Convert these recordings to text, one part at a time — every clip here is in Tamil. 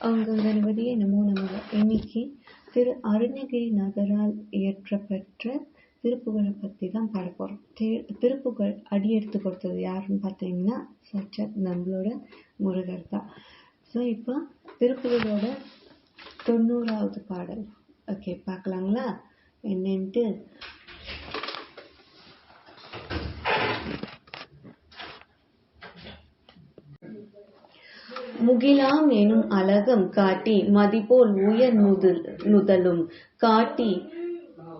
அவங்க கணபதியே நமோ நமக. இன்னைக்கு திரு அருணகிரி நகரால் இயற்றப்பெற்ற திருப்புகழை பற்றி தான் பாட போகிறோம் திரு திருப்புகழ் அடியெடுத்து கொடுத்தது யாருன்னு பார்த்தீங்கன்னா சச்சத் நம்மளோட முருகர் தான். ஸோ இப்போ திருப்புகளோட தொண்ணூறாவது பாடல். ஓகே பார்க்கலாங்களா? என்னன்ட்டு முகிலாம் எனும் அலகம் காட்டி மதிபோல் உயர் நுதல் நுதலும் காட்டி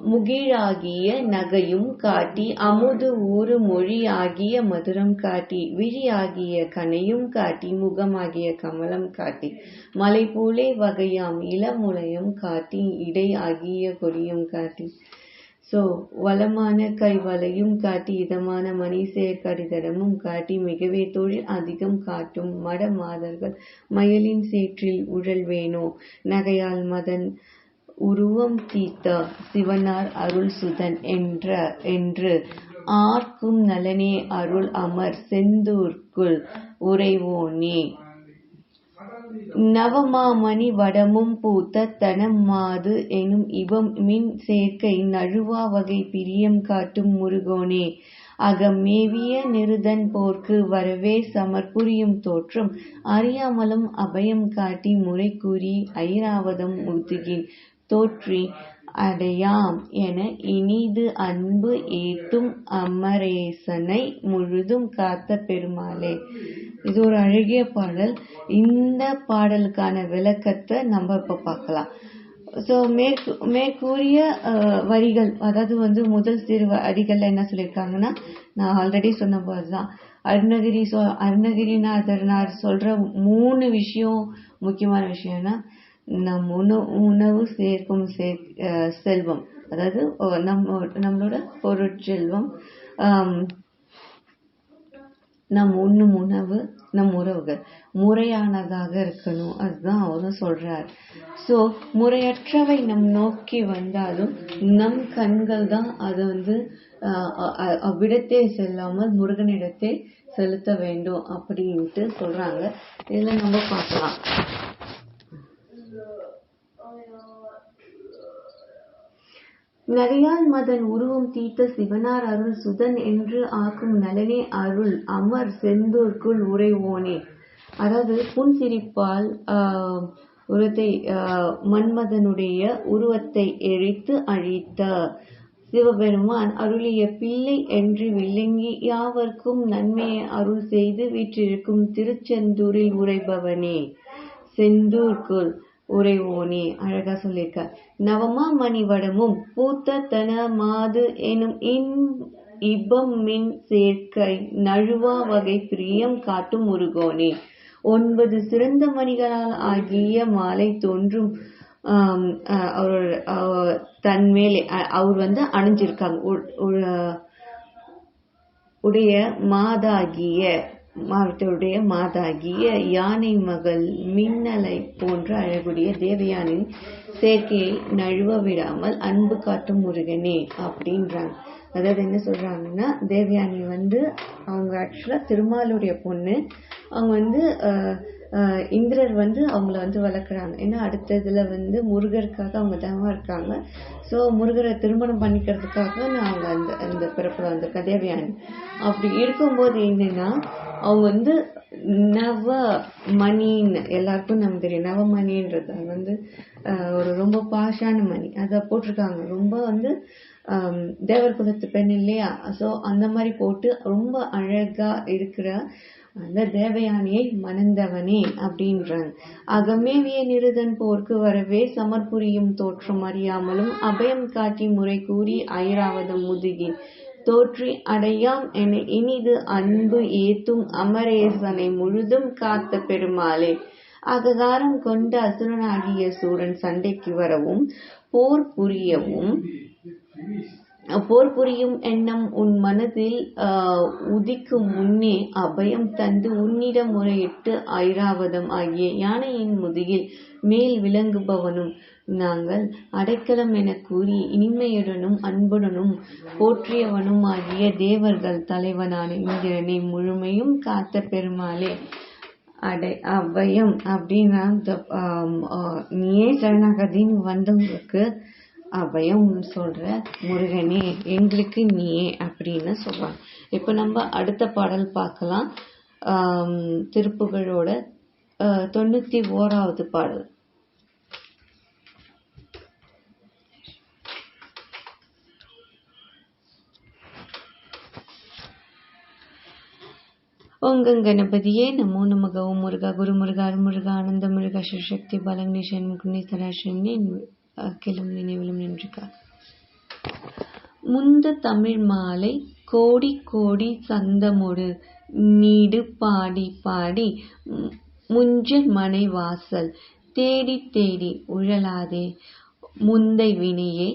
முகிழாகிய நகையும் காட்டி அமுது ஊறு மொழி ஆகிய மதுரம் காட்டி விழியாகிய கனையும் காட்டி முகமாகிய கமலம் காட்டி மலை போலே வகையாம் இளமுலையும் காட்டி இடை ஆகிய கொடியும் காட்டி ஸோ வளமான கை வலையும் காட்டி இதமான மணி கடிதடமும் காட்டி மிகவே தொழில் அதிகம் காட்டும் மட மாதர்கள் மயலின் சேற்றில் உழல்வேனோ நகையால் மதன் உருவம் தீத்த சிவனார் அருள் சுதன் என்ற என்று. ஆர்க்கும் நலனே அருள் அமர் செந்தூர்க்குள் உறைவோனே. நவமாமணி வடமும் பூத்த தனம் எனும் இவம் மின் சேர்க்கை நழுவா வகை பிரியம் காட்டும் முருகோனே. அகமேவிய நிருதன் போர்க்கு வரவே சமர்புரியும் தோற்றம் அறியாமலும் அபயம் காட்டி முறை கூறி ஐராவதம் உதுகின் தோற்றி அடையாம் என இனிது அன்பு ஏத்தும் அமரேசனை முழுதும் காத்த பெருமாளே. இது ஒரு அழகிய பாடல். இந்த பாடலுக்கான விளக்கத்தை நம்ம இப்போ பார்க்கலாம். ஸோ மேற்கு மேற்கூறிய வரிகள் அதாவது வந்து முதல் சிறு வரிகளில் என்ன சொல்லியிருக்காங்கன்னா நான் ஆல்ரெடி சொன்ன போது தான் அருணகிரி சொ அருணகிரிநாதர்னார் சொல்கிற மூணு விஷயம் முக்கியமான விஷயம்னா நம் உணவு உணவு சேர்க்கும் சே செல்வம். அதாவது நம்ம நம்மளோட பொருட்செல்வம் நம் உண்ணும் உணவு நம் உறவுகள். முறையானதாக இருக்கணும். அதுதான் அவரும் சொல்றார். ஸோ முறையற்றவை நம் நோக்கி வந்தாலும் நம் கண்கள் தான் அதை வந்து அவ்விடத்தே செல்லாமல் முருகனிடத்தே செலுத்த வேண்டும் அப்படின்ட்டு சொல்றாங்க. இதுல நம்ம பார்க்கலாம். நரியால் மதன் உருவம் தீர்த்த சிவனார் அருள் சுதன் என்று ஆக்கும் நலனே அருள் அமர் செந்தூர்க்குள் உரைவோனே அதாவது புன்சிரிப்பால் உருவத்தை மன்மதனுடைய உருவத்தை எழித்து அழித்த சிவபெருமான் அருளிய பிள்ளை என்று விளங்கி யாவர்க்கும் நன்மையை அருள் செய்து வீற்றிருக்கும் திருச்செந்தூரில் உரைபவனே செந்தூர்க்குள் உரைவோனே அழகா சொல்லியிருக்க நவமா மணி வடமும் பூத்த தன மாது எனும் இன் இபம் மின் சேர்க்கை நழுவா வகை பிரியம் காட்டும் முருகோனே. ஒன்பது சிறந்த மணிகளால் ஆகிய மாலை தோன்றும் அவரோட தன் மேலே அவர் வந்து அணிஞ்சிருக்காங்க. உடைய மாதாகிய மாவட்டருடைய மாதாகிய யானை மகள் மின்னலை போன்ற அழகுடைய தேவயானின் சேர்க்கையை நழுவ விடாமல் அன்பு காட்டும் முருகனே அப்படின்றாங்க. அதாவது என்ன சொல்கிறாங்கன்னா தேவயானி வந்து அவங்க ஆக்சுவலாக திருமாலுடைய பொண்ணு. அவங்க வந்து இந்திரர் வந்து அவங்கள வந்து வளர்க்குறாங்க. ஏன்னா அடுத்ததுல வந்து முருகருக்காக அவங்க தவம் இருக்காங்க. ஸோ முருகரை திருமணம் பண்ணிக்கிறதுக்காக நான் அவங்க அந்த அந்த பிறப்பில் வந்திருக்கேன் தேவயானி அப்படி இருக்கும்போது என்னென்னா அவங்க வந்து நவ மணின்னு எல்லாருக்கும் நமக்கு தெரியும். நவமணின்றது அது வந்து ஒரு ரொம்ப பாஷான மணி. அதை போட்டிருக்காங்க. ரொம்ப வந்து தேவர் குலத்து பெண் இல்லையா? ஸோ அந்த மாதிரி போட்டு ரொம்ப அழகாக இருக்கிற அந்த தேவயானியை மணந்தவனே அப்படின்றாங்க அகமேவிய நிருதன் போர்க்கு வரவே சமர்புரியும் தோற்றம் அறியாமலும் அபயம் காட்டி முறை கூறி ஐராவதம் முதுகி தோற்றி அடையாம் என இனிது அன்பு ஏத்தும் அமரேசனை முழுதும் காத்த பெருமாளே. அககாரம் கொண்ட அசுரனாகிய சூரன் சண்டைக்கு வரவும் போர் புரியவும் போர் புரியும் எண்ணம் உன் மனதில் உதிக்கும் முன்னே அபயம் தந்து உன்னிடம் முறையிட்டு ஐராவதம் ஆகிய யானையின் முதுகில் மேல் விளங்குபவனும் நாங்கள் அடைக்கலம் என கூறி இனிமையுடனும் அன்புடனும் போற்றியவனும் ஆகிய தேவர்கள் தலைவனான இந்திரனை முழுமையும் காத்த பெருமாளே அடை அபயம் அப்படின்னா நீயே சரணாகதின்னு வந்தவங்களுக்கு அபயம் சொல்ற முருகனே எங்களுக்கு நீயே அப்படின்னு சொல்றாங்க. இப்போ நம்ம அடுத்த பாடல் பார்க்கலாம். ஆம், திருப்புகழோட ஆ, தொண்ணூத்தி ஓராவது பாடல். ஓம் கணபதியே நமோ நமக. ஓம் முருகா குரு முருகா அருமுருகா ஆனந்த முருகா சிவசக்தி பலங்னீஷன் முகுநீஸ்வராசனே அகிலும் நினைவிலும் நின்றுக்கா முந்த தமிழ் மாலை கோடி கோடி சந்தமொடு நீடு பாடி பாடி ம், முஞ்ச மனை வாசல் தேடி தேடி உழலாதே முந்தை வினையே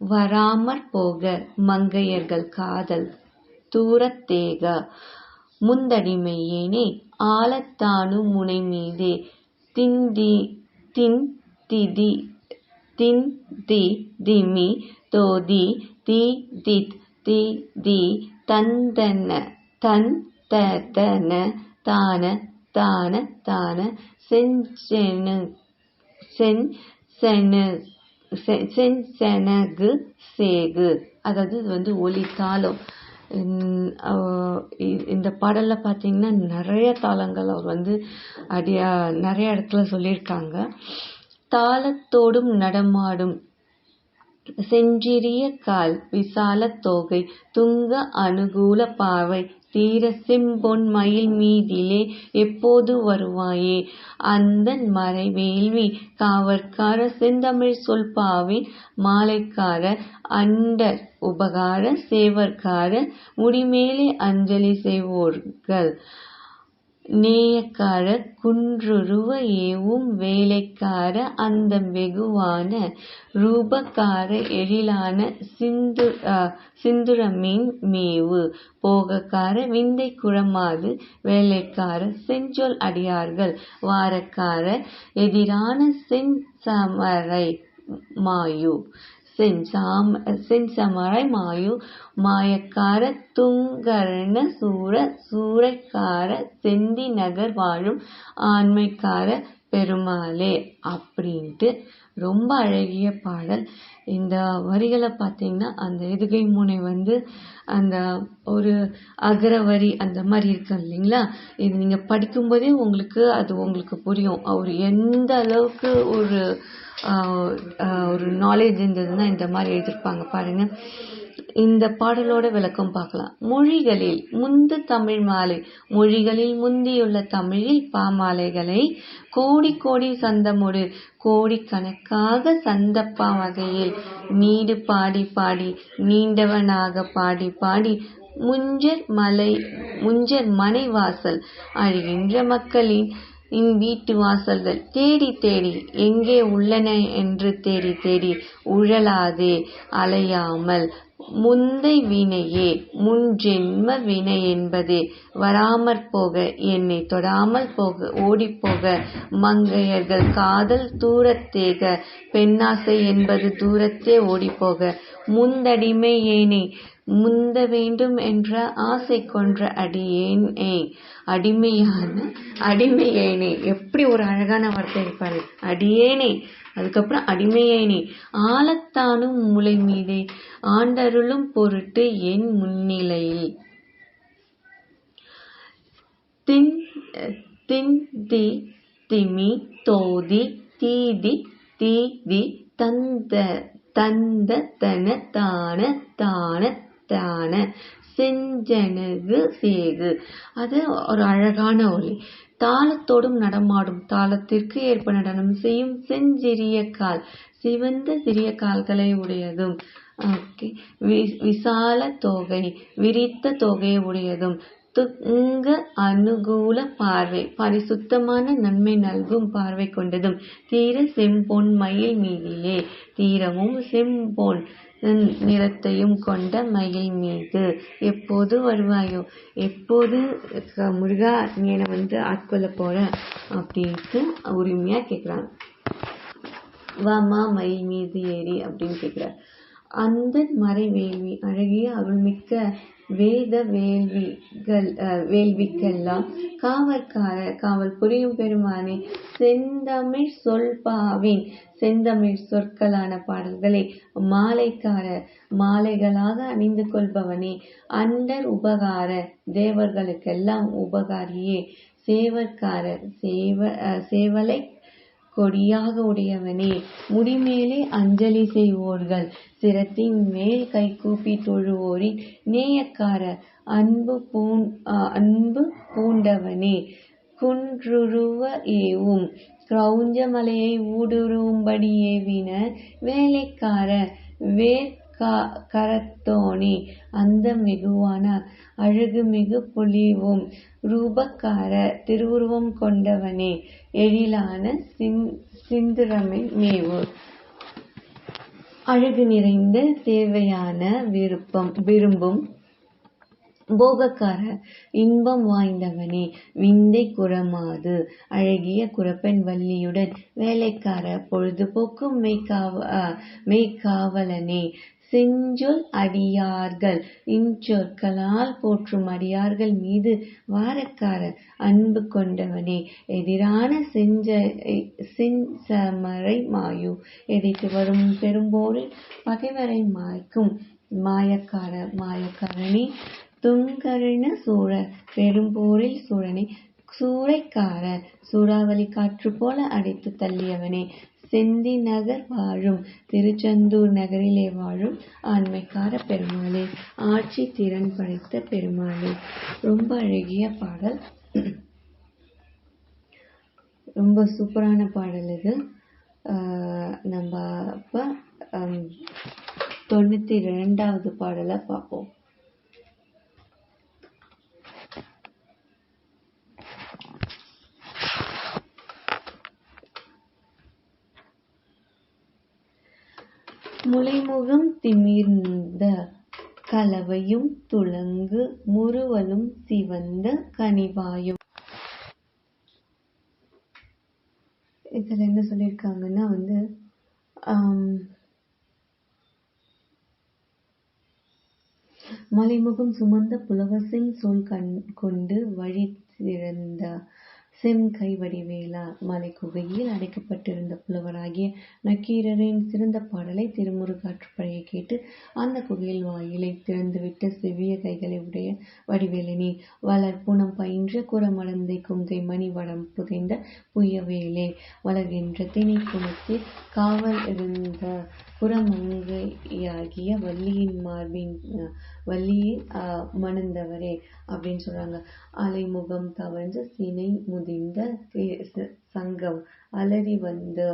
வராமற் போக மங்கையர்கள் காதல் தூரத்தேக முந்தடிமையேனே ஆலத்தானு முனை மீதே திந்தி தின் திதி தின் தி திமி தோதி தி தித் தி தி தந்தன தன் தன தான தான தான செஞ்செனு சென் செனு செ- சென் செனகு சேகு அதாவது இது வந்து ஒலி தாளம். உம் இ- இந்த பாடலில் பார்த்தீங்கன்னா நிறைய தாளங்கள் அவர் வந்து அடியா நிறைய இடத்துல சொல்லியிருக்காங்க. தாளத்தோடும் நடமாடும். செஞ்சிறிய கால் விசால தோகை துங்க அனுகூல பார்வை தீர செம்பொன் மயில் மீதிலே எப்போது வருவாயே? அந்த மறை வேள்வி காவற்கார செந்தமிழ் சொல்பாவின் மாலைக்கார அண்டர் உபகார சேவற்கார முடிமேலே அஞ்சலி செய்வோர்கள். நேயக்கார குன்றுருவ ஏவும் வேலைக்கார அந்த வெகுவான ரூபக்கார எழிலான சிந்து சிந்துர சிந்துரமீன் மேவு. போகக்கார விந்தை குழமாது வேலைக்கார செஞ்சொல் அடியார்கள். வாரக்கார எதிரான செஞ்சமரை மாயு. செஞ்சமரை மாயு மாயக்கார துங்கரண சூர சூறைக்கார செந்தி நகர் வாழும் ஆண்மைக்கார பெருமாளே அப்படின்ட்டு ரொம்ப அழகிய பாடல். இந்த வரிகளை பார்த்தீங்கன்னா அந்த எதுகை முனை வந்து அந்த ஒரு அகர வரி அந்த மாதிரி இருக்கு இல்லைங்களா? இது நீங்கள் படிக்கும்போதே உங்களுக்கு அது உங்களுக்கு புரியும். அவர் எந்த அளவுக்கு ஒரு ஒரு நாலேஜ் இருந்ததுன்னா இந்த மாதிரி எழுதியிருப்பாங்க பாருங்கள் இந்த பாடலோட விளக்கம் பார்க்கலாம். மொழிகளில் முந்து தமிழ் மாலை மொழிகளில் முந்தியுள்ள தமிழில் பாமாலைகளை கோடி கோடி சந்தமுடு கோடிக்கணக்காக சந்தப்பா வகையில் நீடு பாடி பாடி நீண்டவனாக பாடி பாடி முஞ்சர் மலை முஞ்சர் மனை வாசல் அழிகின்ற மக்களின் இன் வீட்டு வாசல்கள் தேடி தேடி எங்கே உள்ளன என்று தேடி தேடி உழலாதே அலையாமல் முந்தை வினையே முன்ஜென்ம வினை என்பதே. வராமற் போக என்னை தொடாமல் போக ஓடிப்போக. மங்கையர்கள் காதல் தூரத்தேக பெண்ணாசை என்பது தூரத்தே ஓடிப்போக. முந்தடிமை ஏனே முந்த வேண்டும் என்ற ஆசை கொன்ற அடியேனே அடிமையான அடிமையேனே எப்படி ஒரு அழகான வார்த்தை இருப்பாரு? அடியேனே. அதுக்கப்புறம் அடிமையேனே ஆழத்தானும் முளை மீதே. ஆண்டருளும் பொருட்டு என் முன்னிலையில். தின் தின் தி திமி தோதி தீதி தீதி தந்த தந்த தன தான தான தான. செஞ்சனகு சேகு அது ஒரு அழகான ஒளி தாளத்தோடும் நடமாடும் தாளத்திற்கு ஏற்ப நடனம் செய்யும் செஞ்சிறிய கால் சிவந்த சிறிய கால்களை உடையதும். ஓகே. வி- விசால தோகை விரித்த தொகையை உடையதும். துங்க அனுகூல பார்வை. பரிசுத்தமான நன்மை நல்கும் பார்வை கொண்டதும் தீர செம்பொன் மயில் மீதிலே. தீரமும் செம்பொன் நிறத்தையும் கொண்ட மயில் மீது. எப்போது வருவாயோ? எப்போது முருகா நீ என்னை வந்து ஆட்கொள்ள போற அப்படின்ட்டு உரிமையா கேக்குறாங்க. வாமா மயில் மீது ஏறி அப்படின்னு கேட்கிறார் அந்த மறை வேள்வி அழகிய அருள்மிக்க வேத வேள்விகள் வேள்விக்கெல்லாம் காவற்காரர் காவல் புரியும் பெருமானே செந்தமிழ் சொல்பாவின் செந்தமிழ் சொற்களான பாடல்களை மாலைக்காரர் மாலைகளாக அணிந்து கொள்பவனே அண்டர் உபகார தேவர்களுக்கெல்லாம் உபகாரியே சேவற்காரர் சேவ சேவலை கொடியாக உடையவனே. முடிமேலே அஞ்சலி செய்வோர்கள். சிரத்தின் மேல் கைகூப்பி தொழுவோரின் நேயக்கார அன்பு பூண் அன்பு பூண்டவனே. குன்றுருவ ஏவும். கிரௌஞ்ச மலையை ஊடுருவும்படி ஏவின வேலைக்கார கரத்தோணி. அந்த மிகுவான அழகுமிகு பொலிவும் ரூபக்கார திருவுருவம் கொண்டவனே. எழிலான சிந்துரமை மேவு. அழகு நிறைந்த தேவையான விருப்பம் விரும்பும் போகக்கார இன்பம் வாய்ந்தவனே. விந்தை குறமாது அழகிய குரப்பெண் வள்ளியுடன் வேலைக்கார பொழுதுபோக்கும் மெய்காவ மெய்காவலனே செஞ்சொல் அடியார்கள். இன்சொற்களால் போற்றும் அடியார்கள் மீது வாரக்கார அன்பு கொண்டவனே. எதிரான செஞ்ச செஞ்சமரை மாயு. எதிர்த்து வரும் பெரும்போரில் பகைவரை மாய்க்கும் மாயக்கார மாயக்காரனே. துங்கருண சூழ பெரும்போரில் சூழனை. சூறைக்கார சூறாவளி காற்று போல அடைத்து தள்ளியவனே. செந்தி நகர் வாழும். திருச்செந்தூர் நகரிலே வாழும் ஆண்மைக்கார பெருமாளே ஆட்சி திறன் படைத்த பெருமாளே. ரொம்ப அழகிய பாடல். ரொம்ப சூப்பரான பாடல் இது. நம்ம அப்போ தொண்ணூற்றி ரெண்டாவது பாடலை பார்ப்போம். முலைமுகம் திமிர்ந்த கலவையும் துளங்கு முறுவலும் சிவந்த கனிவாயும். இதில் என்ன சொல்லியிருக்காங்கன்னா வந்து மலைமுகம் சுமந்த புலவசின் சொல் கண் கொண்டு வழி திறந்த செம் கை வடிவேலா மலை குகையில் அடைக்கப்பட்டிருந்த புலவராகிய நக்கீரரின் சிறந்த பாடலை திருமுருகாற்றுப்படையை கேட்டு அந்த குகையில் வாயிலை திறந்துவிட்ட செவ்விய கைகளை உடைய வடிவேலனே வளர்ப்புணம் பயின்ற குரமடந்தை கொங்கை மணி வடம் புதைந்த புயவேலே வளர்கின்ற திணை குணத்தில் காவல் இருந்த புறமங்கையாகிய வள்ளியின் மார்பின் வள்ளியில் மணந்தவரே அப்படின்னு சொல்றாங்க. அலைமுகம் தவழ்ந்து சினை முதிர்ந்த சங்கம் அலறி வந்து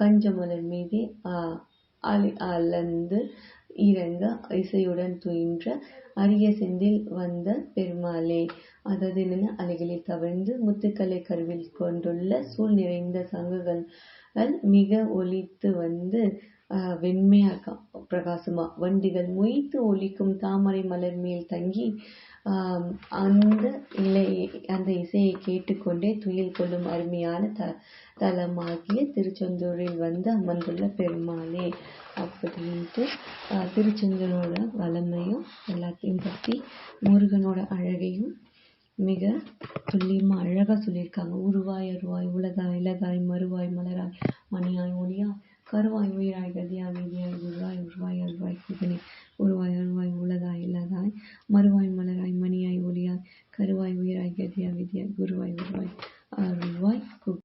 கஞ்சமலர் மீது அலி அலந்து இறங்க இசையுடன் துயின்ற அரிய செந்தில் வந்த பெருமாளே. அதாவது என்னென்ன? அலைகளில் தவழ்ந்து முத்துக்களை கருவில் கொண்டுள்ள சூழ் நிறைந்த சங்குகள் மிக ஒலித்து வந்து வெண்மையாக இருக்கான் பிரகாசமா. வண்டிகள் மொய்த்து ஒலிக்கும் தாமரை மலர் மேல் தங்கி அந்த இலை அந்த இசையை கேட்டுக்கொண்டே துயில் கொள்ளும் அருமையான த தலமாகிய திருச்செந்தூரில் வந்து அமர்ந்துள்ள பெருமாளே அப்படின்ட்டு திருச்செந்தூரோட வளமையும் எல்லாத்தையும் பற்றி முருகனோட அழகையும் மிக துல்லியமாக அழகாக சொல்லியிருக்காங்க. உருவாய் அருவாய் உலகாய் இலகாய் மறுவாய் மலராய் மணியாய் ஒளியாய் கருவாய் உயிராய் கதியாய் விதியாய் குருவாய் உருவாய் அருவாய் குதிரை உருவாய் அருவாய் உலகாய் இலகாய் மறுவாய் மலராய் மணியாய் ஒளியாய் கருவாய் உயிராய் கதியாய் விதியாய் குருவாய் உருவாய் அருவாய் குக்